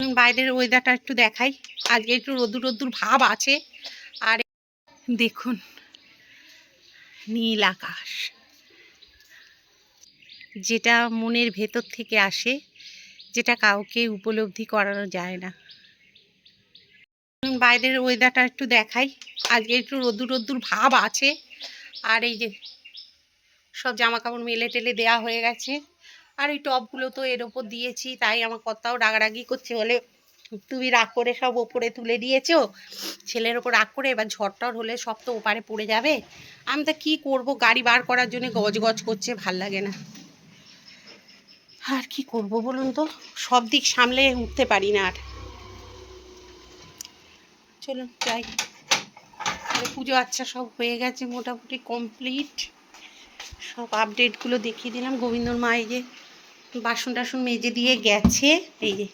বাইরের ওয়েদারটা একটু দেখাই। আজকে একটু রোদ্দুর রোদ্দুর ভাব আছে। আর দেখুন, নীল আকাশ। যেটা মনের ভেতর থেকে আসে, যেটা কাউকে উপলব্ধি করানো যায় না। বাইরের ওয়েদারটা একটু দেখাই। আজকে একটু রোদ্দুর রোদ্দুর ভাব আছে। আর এই যে সব জামা কাপড় মেলে টেলে দেওয়া হয়ে গেছে। আর এই টপগুলো তো এর ওপর দিয়েছি, তাই আমার কর্তাও রাগারাগি করছে, বলে, তুমি রাগ করে সব ওপরে তুলে দিয়েছ? ছেলের ওপর রাগ করে এবার ঝড়টর হলে সব তো ওপারে পড়ে যাবে? আমি তো কী করব? গাড়ি বার করার জন্য গজ গজ করছে, ভালো লাগে না। আর কি করব বলুন তো? সব দিক সামলে উঠতে পারি না আর। চলুন, যাই। পুজো আচ্ছা সব হয়ে গেছে মোটামুটি কমপ্লিট। সব আপডেটগুলো দেখিয়ে দিলাম। গোবিন্দর মা এই যে বাসন টাসন মেজে দিয়ে গেছে। এই যে,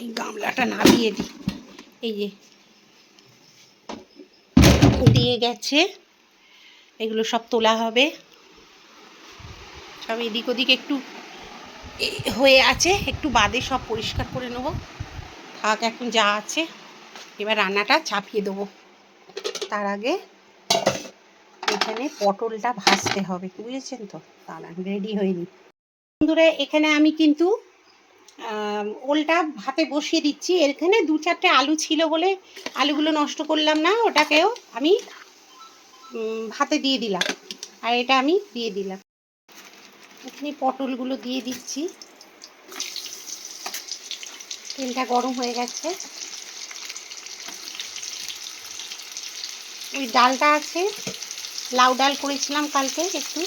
এই গামলাটা নামিয়ে দিই এই যে, দিয়ে গেছে। এগুলো সব তোলা হবে। সব এদিক ওদিক একটু হয়ে আছে। একটু বাদে সব পরিষ্কার করে নেব। থাক, এখন যা আছে। এবার রান্নাটা চাপিয়ে দেবো। তার আগে এখানে পটলটা ভাজতে হবে। বুঝেছেন তো? দাঁড়ান রেডি হয়নি বন্ধুরা, এখানে আমি কিন্তু ওলটা ভাতে বসিয়ে দিচ্ছি। এখানে দু চারটে আলু ছিল বলে আলুগুলো নষ্ট করলাম না, ওটাকেও আমি ভাতে দিয়ে দিলাম। আর এটা আমি দিয়ে দিলাম। এখানে পটলগুলো দিয়ে দিচ্ছি। তেলটা গরম হয়ে গেছে। ওই ডালটা আছে, লাউ ডাল করেছিলাম কালকে একটু।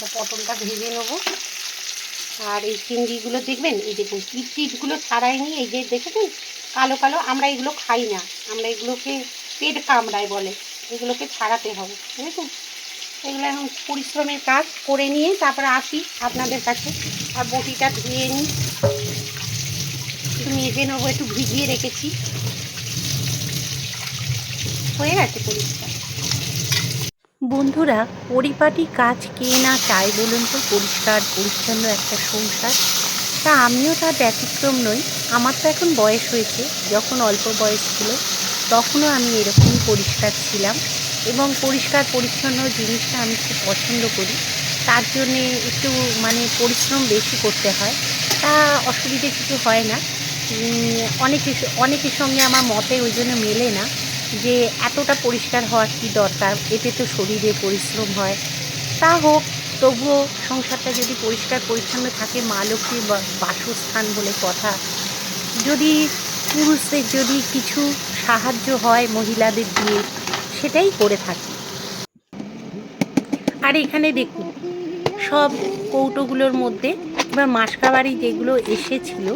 এটা পটলটা ভেজে নেব। আর এই চিংড়িগুলো দেখবেন, এই দেখুন পিট টিটগুলো ছাড়াইনি এই যে দেখেছেন? কালো কালো, আমরা এগুলো খাই না। আমরা এগুলোকে পেট কামড়ায় বলে। এগুলোকে ছাড়াতে হবে, বুঝেছেন? এগুলো এখন পরিশ্রমের কাজ করে নিয়ে তারপরে আসি আপনাদের কাছে। আর বটিটা ধুয়ে নিই। একটু মেজে নেব, একটু ভিজিয়ে রেখেছি। হয়ে গেছে পরিষ্কার। বন্ধুরা, পরিপাটি কাজ কে না চায় বলুন তো? পরিষ্কার, পরিচ্ছন্ন একটা সংসার। তা আমিও তার ব্যতিক্রম নই। আমার তো এখন বয়স হয়েছে। যখন অল্প বয়স ছিল, তখনও আমি এরকমই পরিষ্কার ছিলাম এবং পরিষ্কার, পরিচ্ছন্ন জিনিসটা আমি খুব পছন্দ করি। তার জন্যে একটু মানে পরিশ্রম বেশি করতে হয়। তা অসুবিধে কিছু হয় না। অনেকের অনেকের সঙ্গে আমার মতে ওই জন্য মেলে না। যে এতটা পরিষ্কার হওয়ার কী দরকার? এতে তো শরীরে পরিশ্রম হয়। তা হোক, তবুও সংসারটা যদি পরিষ্কার পরিচ্ছন্ন থাকে, মা লক্ষ্মীর বা- বাসস্থান বলে কথা। যদি পুরুষদের যদি কিছু সাহায্য হয় মহিলাদের দিয়ে, সেটাই করে থাকি। আর এখানে দেখুন, সব কৌটোগুলোর মধ্যে এবার মাসকাবাড়ি যেগুলো এসেছিল,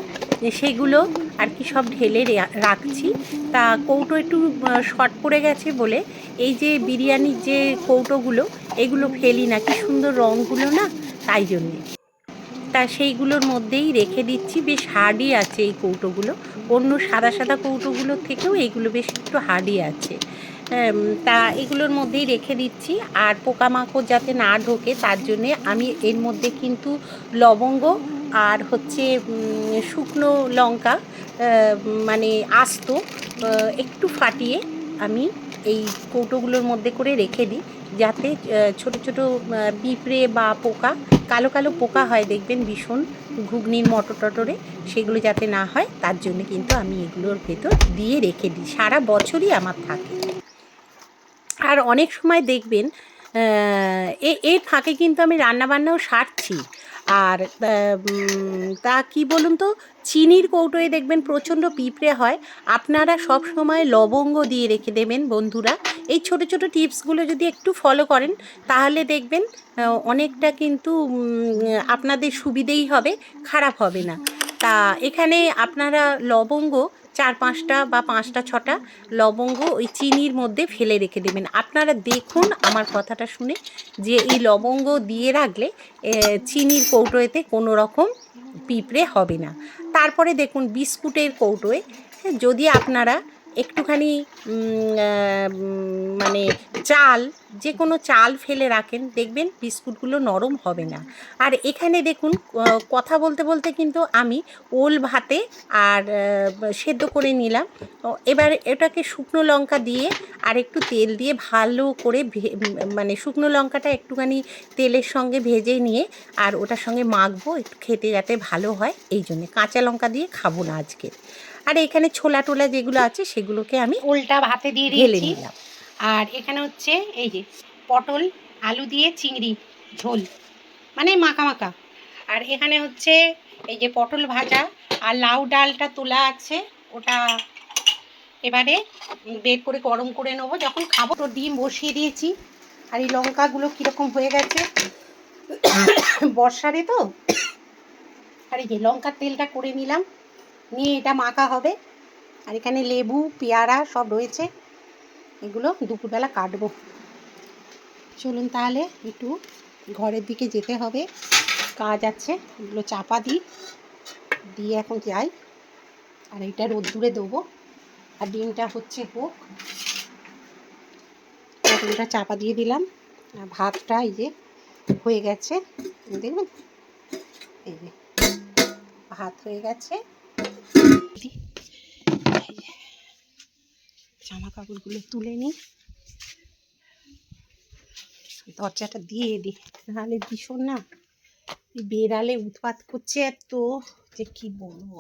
সেগুলো আর কি সব ঢেলে রাখছি। তা কৌটো একটু শর্ট পড়ে গেছে বলে এই যে বিরিয়ানির যে কৌটোগুলো, এগুলো ফেলি না। কি সুন্দর রঙগুলো না, তাই জন্যে। তা সেইগুলোর মধ্যেই রেখে দিচ্ছি। বেশ হার্ডই আছে এই কৌটোগুলো। অন্য সাদা সাদা কৌটোগুলোর থেকেও এইগুলো বেশ একটু হার্ডই আছে। তা এগুলোর মধ্যেই রেখে দিচ্ছি। আর পোকামাকড় যাতে না ঢোকে, তার জন্যে আমি এর মধ্যে কিন্তু লবঙ্গ আর হচ্ছে শুকনো লঙ্কা মানে আস্ত একটু ফাটিয়ে আমি এই কৌটোগুলোর মধ্যে করে রেখে দিই। যাতে ছোট ছোট পিঁপড়ে বা পোকা, কালো কালো পোকা হয়, দেখবেন ভীষণ ঘুগনির মটর টটরে সেগুলো যাতে না হয়, তার জন্য কিন্তু আমি এগুলোর ভেতর দিয়ে রেখে দিই। সারা বছরই আমার থাকে। আর অনেক সময় দেখবেন এ- এর ফাঁকে কিন্তু আমি রান্নাবান্নাও সারছি। আর তা কি বলুন তো? চিনির কৌটোয় দেখবেন প্রচণ্ড পিঁপড়ে হয়। আপনারা সব সময় লবঙ্গ দিয়ে রেখে দেবেন বন্ধুরা। এই ছোট ছোট টিপসগুলো যদি একটু ফলো করেন, তাহলে দেখবেন অনেকটা কিন্তু আপনাদের সুবিধেই হবে, খারাপ হবে না। তা এখানে আপনারা লবঙ্গ চার পাঁচটা বা পাঁচটা ছটা লবঙ্গ ওই চিনির মধ্যে ফেলে রেখে দেবেন। আপনারা দেখুন আমার কথাটা শুনে যে এই লবঙ্গ দিয়ে রাখলে চিনির কৌটোয়েতে কোনো রকম পিঁপড়ে হবে না। তারপরে দেখুন বিস্কুটের কৌটোয় হ্যাঁ, যদি আপনারা একটুখানি মানে চাল যে কোনো চাল ফেলে রাখেন। দেখবেন বিস্কুটগুলো নরম হবে না। আর এখানে দেখুন কথা বলতে বলতে কিন্তু আমি ওল ভাতে আর সেদ্ধ করে নিলাম। এবার এটাকে শুকনো লঙ্কা দিয়ে আর একটু তেল দিয়ে ভালো করে মানে শুকনো লঙ্কাটা একটুখানি তেলের সঙ্গে ভেজে নিয়ে আর ওটার সঙ্গে মাখবো, একটু খেতে যাতে ভালো হয়। এই জন্যে কাঁচা লঙ্কা দিয়ে খাব না আজকে। আর এখানে ছোলা টোলা যেগুলো আছে সেগুলোকে আমি ওলটা ভাতে দিয়ে ঢেলে নিলাম। আর এখানে হচ্ছে এই যে পটল আলু দিয়ে চিংড়ি ঝোল মানে মাখা মাখা। আর এখানে হচ্ছে এই যে পটল ভাজা আর লাউ ডালটা তোলা আছে ওটা এবারে বের করে গরম করে নেব। যখন খাব তো ডিম বসিয়ে দিয়েছি। আর এই লঙ্কাগুলো কীরকম হয়ে গেছে বর্ষারে তো। আর এই যে লঙ্কার তেলটা করে নিলাম। নিয়ে এটা মাখা হবে। আর এখানে লেবু, পেয়ারা সব রয়েছে। এগুলো দুপুরবেলা কাটবো। চলুন তাহলে একটু ঘরের দিকে যেতে হবে। কাজ আছে, এগুলো চাপা দিই। দিয়ে এখন যাই। আর এইটা রোদ্দুরে দেবো আর ডিমটা হচ্ছে হোক। পটলটা চাপা দিয়ে দিলাম। আর ভাতটা এই যে হয়ে গেছে। দেখবেন? এই যে, ভাত হয়ে গেছে। জামা কাপড়গুলো তুলে নিই। দরজাটা দিয়ে দিই নাহলে ভীষণ না বেড়ালে উৎপাত করছে এত যে কি বলব।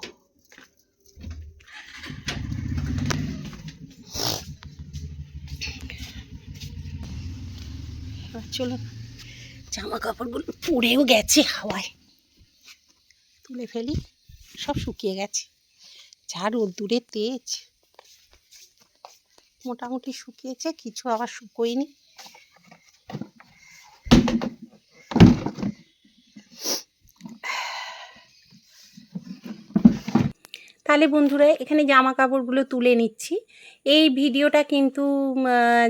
এবার চলো জামা কাপড়গুলো পড়েও গেছে হাওয়ায়। তুলে ফেলি, সব শুকিয়ে গেছে। যা রোদ্দুরে তেজ। মোটামুটি শুকিয়েছে, কিছু আবার শুকোয়নি। তাহলে বন্ধুরা, এখানে জামা কাপড়গুলো তুলে নিচ্ছি। এই ভিডিওটা কিন্তু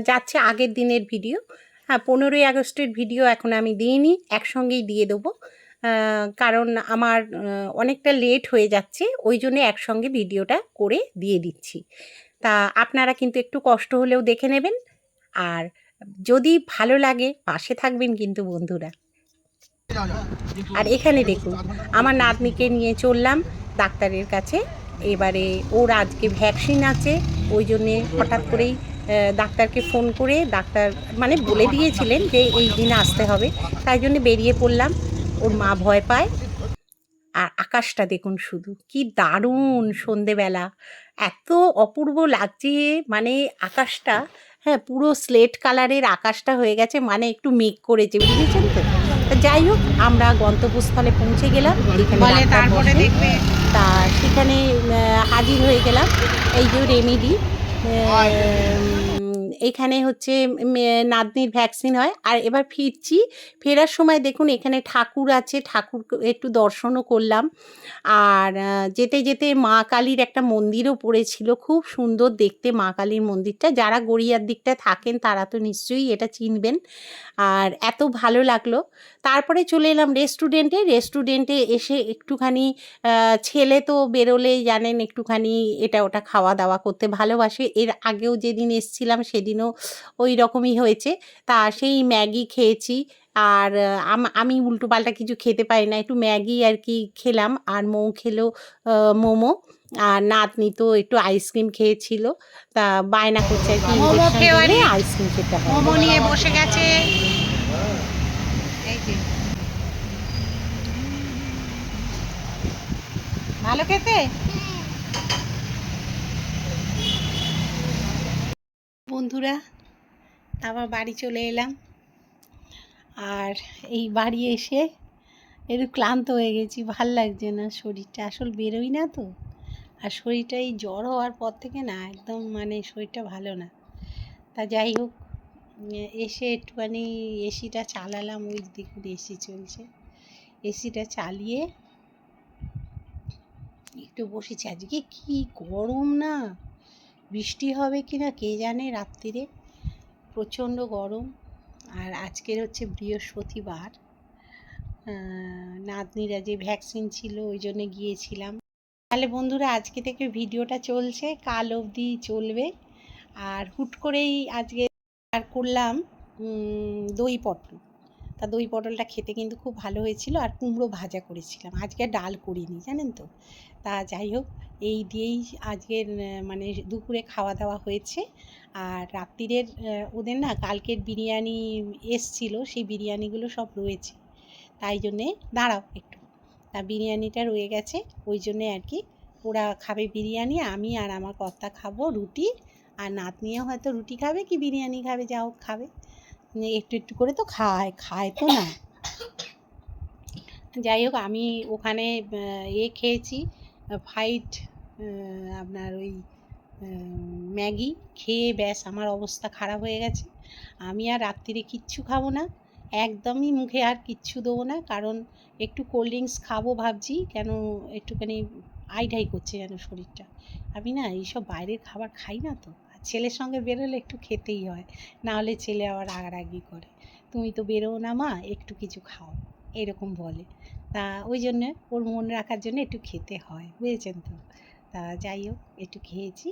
যাচ্ছে আগের দিনের ভিডিও। হ্যাঁ পনেরোই আগস্টের ভিডিও এখন আমি দিইনি, একসঙ্গেই দিয়ে দেবো। কারণ আমার অনেকটা লেট হয়ে যাচ্ছে, ওই জন্য একসঙ্গে ভিডিওটা করে দিয়ে দিচ্ছি। তা আপনারা কিন্তু একটু কষ্ট হলেও দেখে নেবেন, আর যদি ভালো লাগে পাশে থাকবেন কিন্তু বন্ধুরা। আর এখানে দেখুন, আমার নাতনিকে নিয়ে চললাম ডাক্তারের কাছে, এবারে ওর আজকে ভ্যাকসিন আছে, ওই জন্যে হঠাৎ করেই ডাক্তারকে ফোন করে, ডাক্তার মানে বলে দিয়েছিলেন যে এই দিন আসতে হবে, তাই জন্য বেরিয়ে পড়লাম। ওর মা ভয় পায়। আর আকাশটা দেখুন শুধু কি দারুণ সন্ধেবেলা। এত অপূর্ব লাগছে মানে আকাশটা হ্যাঁ পুরো স্লেট কালারের আকাশটা হয়ে গেছে মানে একটু মেঘ করেছে বুঝেছেন তো? তা যাই হোক আমরা গন্তব্যস্থলে পৌঁছে গেলাম তারপরে দেখবে। তা সেখানে হাজির হয়ে গেলাম এই যে রেমিডি এখানে হচ্ছে নাতনির ভ্যাকসিন হয়। আর এবার ফিরছি, ফেরার সময় দেখুন এখানে ঠাকুর আছে ঠাকুর একটু দর্শনও করলাম। আর যেতে যেতে মা কালীর একটা মন্দিরও পড়েছিল, খুব সুন্দর দেখতে মা কালীর মন্দিরটা। যারা গড়িয়ার দিকটা থাকেন তারা তো নিশ্চয়ই এটা চিনবেন। আর এত ভালো লাগল। তারপরে চলে এলাম রেস্টুরেন্টে রেস্টুরেন্টে এসে একটুখানি ছেলে তো বেরোলেই জানেন একটুখানি এটা ওটা খাওয়া দাওয়া করতে ভালোবাসে। এর আগেও যেদিন এসছিলাম সেদিনও ওই রকমই হয়েছে। তা সেই ম্যাগি খেয়েছি। আর আমি উল্টো পাল্টা কিছু খেতে পারি না। একটু ম্যাগি আর কি খেলাম। আর মৌ খেলো মোমো। আর নাতনি তো একটু আইসক্রিম খেয়েছিল। তা বায়না করছে আর কি আইসক্রিম খেতে হবে। মোমো নিয়ে বসে গেছে। ভালো খেতে? বন্ধুরা, আবার বাড়ি চলে এলাম। আর এই বাড়ি এসে একটু ক্লান্ত হয়ে গেছি, ভালো লাগছে না শরীরটা। আসল বেরোই না তো। আর শরীরটা এই জ্বর হওয়ার পর থেকে না একদম মানে শরীরটা ভালো না। তা যাই হোক, এসে একটুখানি এসিটা চালালাম, ওই দেখুন এসি চলছে। এসিটা চালিয়ে একটু বসেছি। আজকে কি গরম না! বৃষ্টি হবে কি না, কে জানে রাত্রিরে। প্রচণ্ড গরম। আর আজকের হচ্ছে বৃহস্পতিবার। নাতনিরা যে ভ্যাকসিন ছিল, ওই জন্য গিয়েছিলাম। তাহলে বন্ধুরা, আজকে থেকে ভিডিওটা চলছে। কাল অবধি চলবে। আর হুট করেই আজকে আর করলাম দই পটল। তা দই পটলটা খেতে কিন্তু খুব ভালো হয়েছিল আর কুমড়ো ভাজা করেছিলাম। আজকে ডাল করিনি, জানেন তো? তা যাই হোক, এই দিয়েই আজকের মানে দুপুরে খাওয়া দাওয়া হয়েছে। আর রাত্রিরের ওদের না কালকের বিরিয়ানি এসছিল, সেই বিরিয়ানিগুলো সব রয়েছে। তাই জন্যে, দাঁড়াও একটু। তা বিরিয়ানিটা রয়ে গেছে, ওই জন্যে আর কি ওরা খাবে বিরিয়ানি, আমি আর আমার কর্তা খাব রুটি। আর নাতনিও হয়তো রুটি খাবে কি বিরিয়ানি খাবে যা হোক খাবে। একটু একটু করে তো খায় খায় তো না। যাই হোক, আমি ওখানে এ খেয়েছি ফাইট আপনার ওই ম্যাগি। খেয়ে ব্যাস, আমার অবস্থা খারাপ হয়ে গেছে। আমি আর রাত্রিরে কিচ্ছু খাব না। একদমই মুখে আর কিচ্ছু দেবো না। কারণ একটু কোল্ড ড্রিঙ্কস খাব ভাবছি, কেন একটুখানি আইঢাই করছে যেন শরীরটা। আমি না এইসব বাইরের খাবার খাই না তো। ছেলের সঙ্গে বেরোলে একটু খেতেই হয়, না হলে ছেলে আবার রাগারাগি করে। তুমি তো বেরোও না মা, একটু কিছু খাও। এরকম বলে। তা ওই জন্য ওর মন রাখার জন্য একটু খেতে হয়, বুঝেছেন তো? তা যাই হোক, একটু খেয়েছি।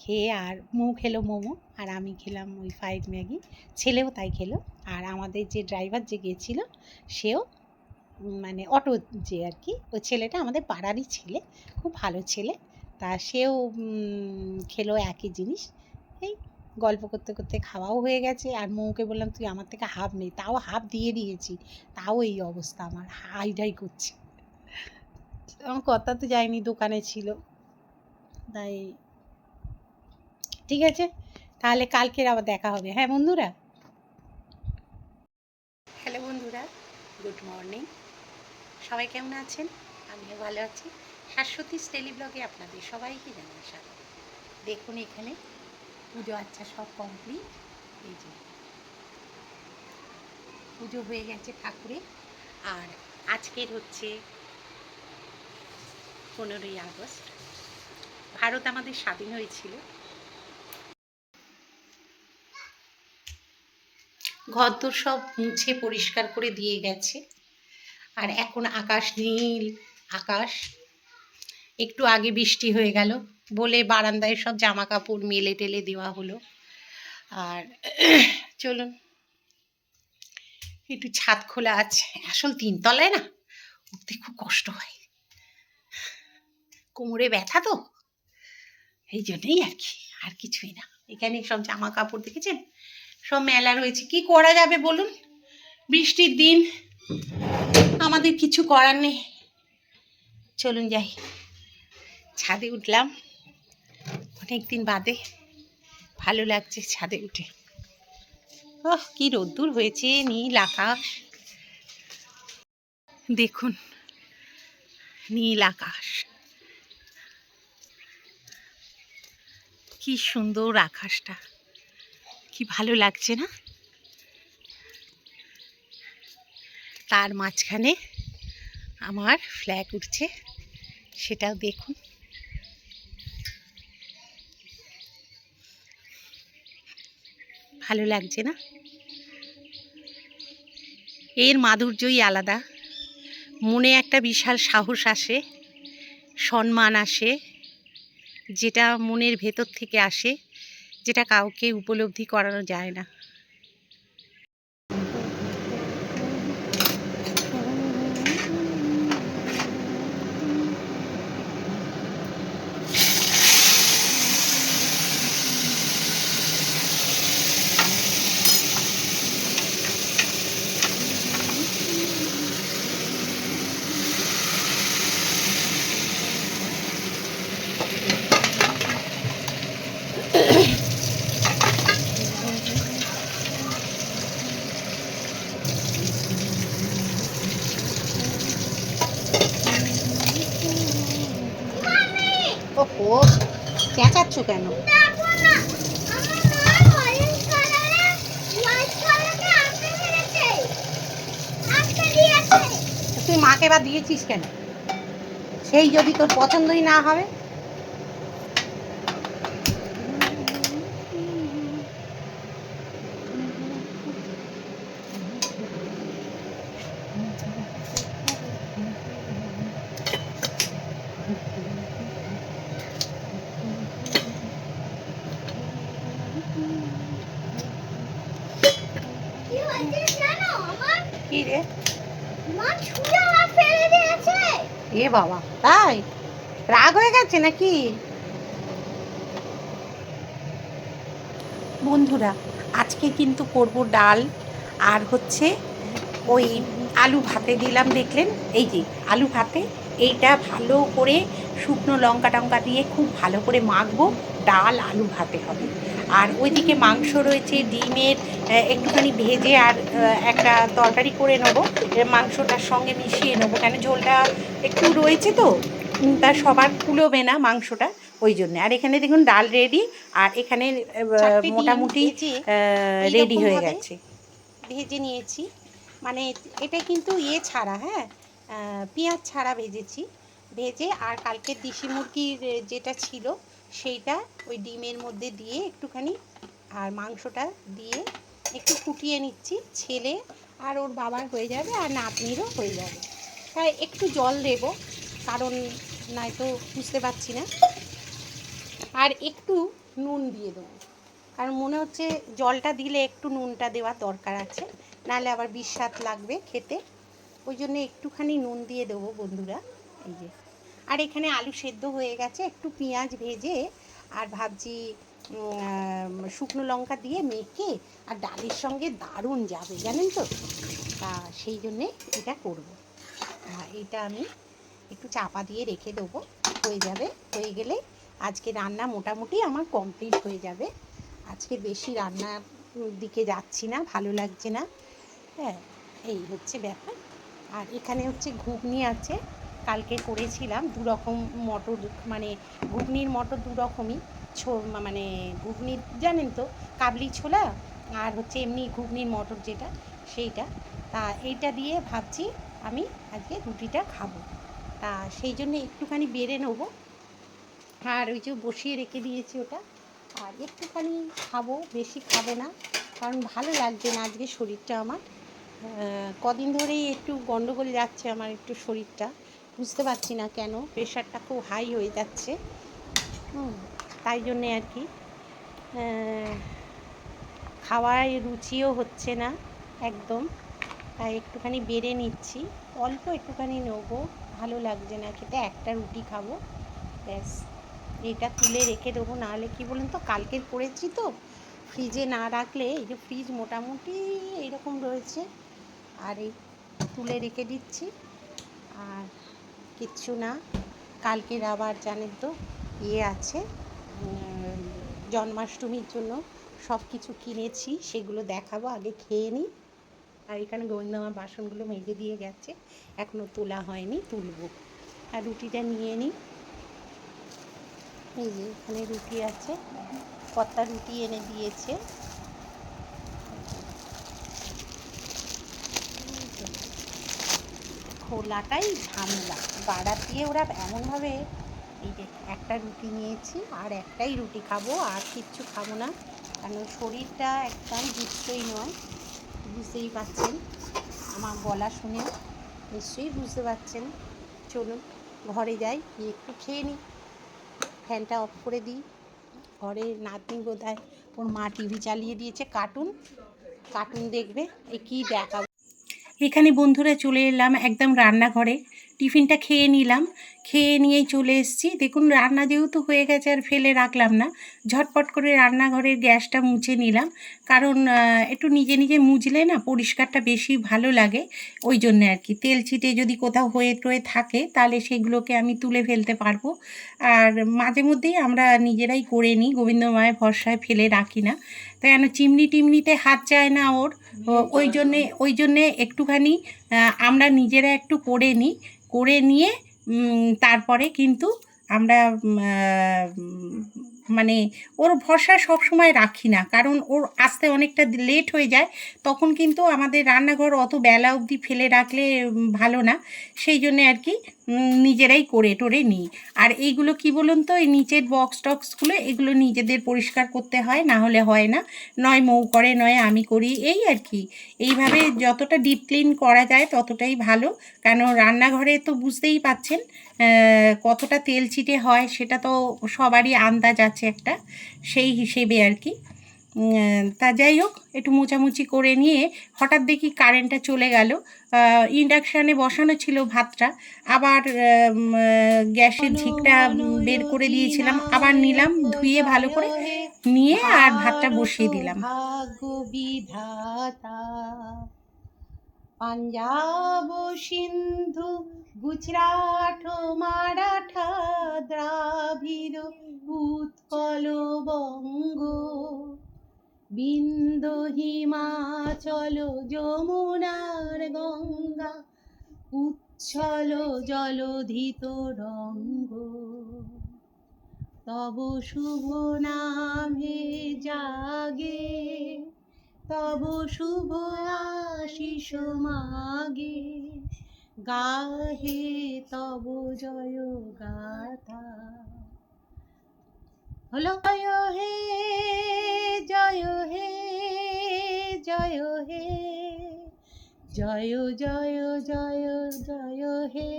খেয়ে আর মৌ খেলো মোমো, আর আমি খেলাম ওই ফ্রাইড ম্যাগি। ছেলেও তাই খেলো। আর আমাদের যে ড্রাইভার যে গিয়েছিল সেও মানে অটো যে আর কি ওই ছেলেটা আমাদের পাড়ারই ছেলে, খুব ভালো ছেলে। তা সেও খেলো একই জিনিস। গল্প করতে করতে খাওয়াও হয়ে গেছে। আর মৌকে বললাম, তুই আমার থেকে হাফ নেই তাও হাফ দিয়ে দিয়েছি। তাও এই অবস্থা আমার। হাই হাইডাই করছে। আমার কথা তো যায়নি, দোকানে ছিল। তাই ঠিক আছে? তাহলে কালকের আবার দেখা হবে। হ্যাঁ বন্ধুরা? হ্যালো বন্ধুরা, গুড মর্নিং। সবাই কেমন আছেন? আমিও ভালো আছি। শাশ্বতী স্টেলি ব্লগে আপনাদের সবাইকে জানাই স্বাগত। দেখুন এখানে পুজো আচ্ছা সব কমপ্লিট এই যে। পুজো হয়ে গেছে ঠাকুরে আর আজকের হচ্ছে পনেরোই আগস্ট। ভারত আমাদের স্বাধীন হয়েছিল। ঘরদোর সব মুছে পরিষ্কার করে দিয়ে গেছে। আর এখন আকাশ নীল আকাশ। একটু আগে বৃষ্টি হয়ে গেল। বলে বারান্দায় সব জামা কাপড় মেলে টেলে দেওয়া হলো। আর চলুন, একটু ছাদ খোলা আছে। আসল তিনতলায় না, উঠতে খুব কষ্ট হয়। কোমরে ব্যথা তো, এই জন্যই আর কি, আর কিছুই না। এখানে সব জামা কাপড় দেখেছেন? সব মেলা রয়েছে। কি করা যাবে বলুন? বৃষ্টির দিন, আমাদের কিছু করার নেই। চলুন যাই। ছাদে উঠলাম। অনেক দিন বাদে ভালো লাগছে ছাদে উঠে। ওহ, কি রোদ্দুর হয়েছে, নীল আকাশ। দেখুন, নীল আকাশ। কি সুন্দর আকাশটা। কি ভালো লাগছে না? তার মাঝখানে আমার ফ্ল্যাগ উঠছে, সেটাও দেখুন। ভালো লাগছে না? এর মাধুর্যই আলাদা। মনে একটা বিশাল সাহস আসে, সম্মান আসে, যেটা মনের ভেতর থেকে আসে, যেটা কাউকে উপলব্ধি করানো যায় না ওহো চেঁচাচ্ছ কেন? তুই মাকে বা দিয়েছিস কেন? সেই যদি তোর পছন্দই না হবে কি রে মা ছুঁড়ে আমার ফেলে দিয়েছে বাবা, তাই? রাগ হয়ে গেছে নাকি? বন্ধুরা, আজকে কিন্তু করব ডাল আর হচ্ছে ওই আলু ভাতে দিলাম, দেখলেন? এই যে আলু ভাতে, এইটা ভালো করে শুকনো লঙ্কা টঙ্কা দিয়ে খুব ভালো করে মাখবো, ডাল আলু ভাতে হবে। আর ওইদিকে মাংস রয়েছে ডিমের একটুখানি ভেজে আর একটা তরকারি করে নেব। মাংসটার সঙ্গে মিশিয়ে নেব। কেন ঝোলটা একটু রয়েছে তো তা সবার কুলোবে না মাংসটা ওই জন্য। আর এখানে দেখুন ডাল রেডি আর এখানে মোটামুটি রেডি হয়ে গেছে। ভেজে নিয়েছি। মানে এটা কিন্তু ইয়ে ছাড়া হ্যাঁ? পেঁয়াজ ছাড়া ভেজেছি। ভেজে আর কালকের দেশি মুরগির যেটা ছিল সেইটা ওই ডিমের মধ্যে দিয়ে একটুখানি আর মাংসটা দিয়ে একটু ফুটিয়ে নিচ্ছি, ছেলে আর ওর বাবার হয়ে যাবে আর নাতনিরও হয়ে যাবে। তাই একটু জল দেব, কারণ নয়তো বুঝতে পারছি না। আর একটু নুন দিয়ে দেবো, কারণ মনে হচ্ছে জলটা দিলে একটু নুনটা দেওয়ার দরকার আছে, নাহলে আবার বিস্বাদ লাগবে খেতে। ওই জন্য একটুখানি নুন দিয়ে দেবো বন্ধুরা, এই যে। আর এখানে আলু সেদ্ধ হয়ে গেছে, একটু পেঁয়াজ ভেজে আর ভাবছি শুকনো লঙ্কা দিয়ে মেখে আর ডালের সঙ্গে দারুণ যাবে, জানেন তো? তা সেই জন্যে এটা করব। এটা আমি একটু চাপা দিয়ে রেখে দেবো, হয়ে যাবে, হয়ে গেলে আজকে রান্না মোটামুটি আমার কমপ্লিট হয়ে যাবে। আজকে বেশি রান্নার দিকে যাচ্ছি না, ভালো লাগছে না। হ্যাঁ এই হচ্ছে ব্যাপার। আর এখানে হচ্ছে ঘুগনি আছে কালকে করেছিলাম দু রকম মটর মানে ঘুগনির মটর দু রকমই ছো মানে ঘুগনি, জানেন তো, কাবলি ছোলা আর হচ্ছে এমনি ঘুগনির মটর যেটা, সেইটা। তা এইটা দিয়ে ভাবছি আমি আজকে রুটিটা খাব। তা সেই জন্য একটুখানি বেড়ে নেব। আর ওই যে বসিয়ে রেখে দিয়েছি ওটা। আর একটুখানি খাব, বেশি খাব না, কারণ ভালো লাগছে না আজকে শরীরটা আমার। কদিন ধরেই একটু গন্ডগোল যাচ্ছে আমার একটু শরীরটা। বুঝতে পারছি না কেন। প্রেশারটা খুব হাই হয়ে যাচ্ছে। তাই জন্যে আর কি। খাওয়ায় রুচিও হচ্ছে না একদম। তাই একটুখানি বেড়ে নিচ্ছি। অল্প একটুখানি নেব। ভালো লাগছে না খেতে। একটা রুটি খাব। ব্যাস। এটা তুলে রেখে দেবো। নাহলে কি বলুন তো, কালকের করেছি তো। ফ্রিজে না রাখলে এই যে ফ্রিজ মোটামুটি এইরকম রয়েছে। আর এই তুলে রেখে দিচ্ছি। আর কিচ্ছু না। কালকের আবার জানেন তো ইয়ে আছে জন্মাষ্টমীর জন্য সব কিছু কিনেছি, সেগুলো দেখাবো, আগে খেয়ে নিই। আর এখানে গোবিন্দ আমার বাসনগুলো মেজে দিয়ে গেছে এখনও তোলা হয়নি, তুলবো। আর রুটিটা নিয়ে নিই। এই যে এখানে রুটি আছে কটা রুটি এনে দিয়েছে। খোলাটাই ঝামেলা। বাড়া দিয়ে ওরা এমনভাবে এই যে একটা রুটি নিয়েছি আর একটাই রুটি খাব, আর কিচ্ছু খাব না। কারণ শরীরটা একদম সুস্থই নয়। বুঝতেই পারছেন আমার গলা শুনে নিশ্চয়ই বুঝতে পারছেন চলুন, ঘরে যাই, গিয়ে একটু খেয়ে নিই। ফ্যানটা অফ করে দিই। ঘরে নাতনি বোধহয় ওর মা টিভি চালিয়ে দিয়েছে, কার্টুন। কার্টুন দেখবে, এ কী দেখাবো। এখানে বন্ধুরা চলে এলাম একদম রান্নাঘরে। টিফিনটা খেয়ে নিলাম। খেয়ে নিয়েই চলে এসেছি। দেখুন, রান্না যেহেতু হয়ে গেছে আর ফেলে রাখলাম না, ঝটপট করে রান্নাঘরের গ্যাসটা মুছে নিলাম। কারণ একটু নিজে নিজে মুছলে না পরিষ্কারটা বেশি ভালো লাগে। ওই জন্য আর কি। তেল ছিটে যদি কোথাও হয়ে টয়ে থাকে, তাহলে সেগুলোকে আমি তুলে ফেলতে পারব। আর মাঝে মধ্যেই আমরা নিজেরাই করে নিই। গোবিন্দ মায়ের ভরসায় ফেলে রাখি না। তাই কেন? চিমনি টিমনিতে হাত যায় না ওর। ওই জন্যে ওই জন্যে একটুখানি আমরা নিজেরা একটু করে নিই। করে নিয়ে তারপরে কিন্তু আমরা মানে ওর ভরসা সব সময় রাখি না। কারণ ওর আসতে অনেকটা লেট হয়ে যায়, তখন কিন্তু আমাদের রান্নাঘর অত বেলা অবধি ফেলে রাখলে ভালো না। সেই জন্যে আর কি নিজেরাই করে টোরে নিই। আর এইগুলো কি বলুন তো, এই নিচের বক্স টক্সগুলো, এগুলো নিজেদের পরিষ্কার করতে হয়, না হলে হয় না। নয় মৌ করে, নয় আমি করি, এই আর কি। এইভাবে যতটা ডিপ ক্লিন করা যায়, ততটাই ভালো। কেন রান্নাঘরে তো বুঝতেই পাচ্ছেন কতটা তেল চিটে হয়, সেটা তো সবারই আন্দাজ আছে একটা, সেই হিসেবে আর কি। তা যাই হোক, একটু মোচামুচি করে নিয়ে হঠাৎ দেখি কারেন্টটা চলে গেল। ইন্ডাকশানে বসানো ছিল ভাতটা। আবার গ্যাসের ঝিকটা বের করে দিয়েছিলাম। আবার নিলাম, ধুয়ে ভালো করে নিয়ে আর ভাতটা বসিয়ে দিলাম। পাঞ্জাব সিন্ধু, গুজরাট, মারাঠা দ্রাবিড়, উৎকল বঙ্গ। বিন্দ হিমাচল যমুনার গঙ্গা, উচ্ছল জলধিত রঙ্গ। তব শুভ নামে জাগে, তব শুভ আশিস মাগে। গাহে তব জয় গাথা। হলো জয় হে জয় হে জয় হে জয় জয় জয় জয় হে।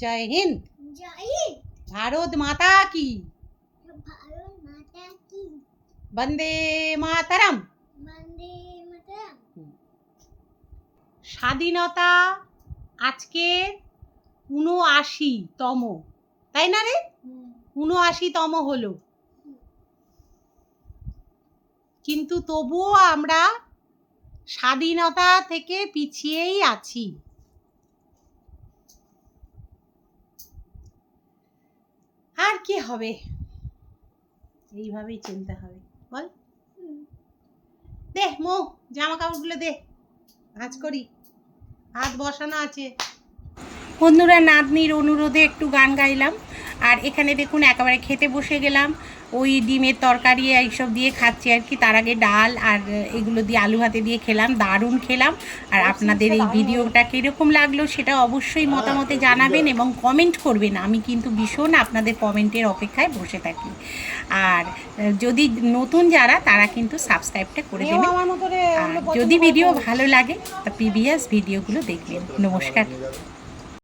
জয় হিন্দ। জয় ভারত মাতা কি? বন্দে মাতারাম। স্বাধীনতা আজকে উনআশিতম তাই না রে? উনআশিতম হলো। কিন্তু তবুও আমরা স্বাধীনতা থেকে পিছিয়েই আছি। আর কি হবে? এইভাবেই চলতে হবে। বল। দে মো জামা কাপড়গুলো দে। ভাঁজ করি। হাত বসানো আছে। বন্ধুরা নাতনির অনুরোধে একটু গান গাইলাম। আর এখানে দেখুন একেবারে খেতে বসে গেলাম। ওই ডিমের তরকারি এইসব দিয়ে খাচ্ছি আর কি। তার আগে ডাল আর এগুলো দিয়ে আলু হাতে দিয়ে খেলাম দারুণ খেলাম। আর আপনাদের এই ভিডিওটা কীরকম লাগল সেটা অবশ্যই মতামতে জানাবেন এবং কমেন্ট করবেন। আমি কিন্তু ভীষণ আপনাদের কমেন্টের অপেক্ষায় বসে থাকি। আর যদি নতুন যারা তারা কিন্তু সাবস্ক্রাইবটা করে দেবেন। যদি ভিডিও ভালো লাগে তা প্রিভিয়াস ভিডিওগুলো দেখবেন। নমস্কার।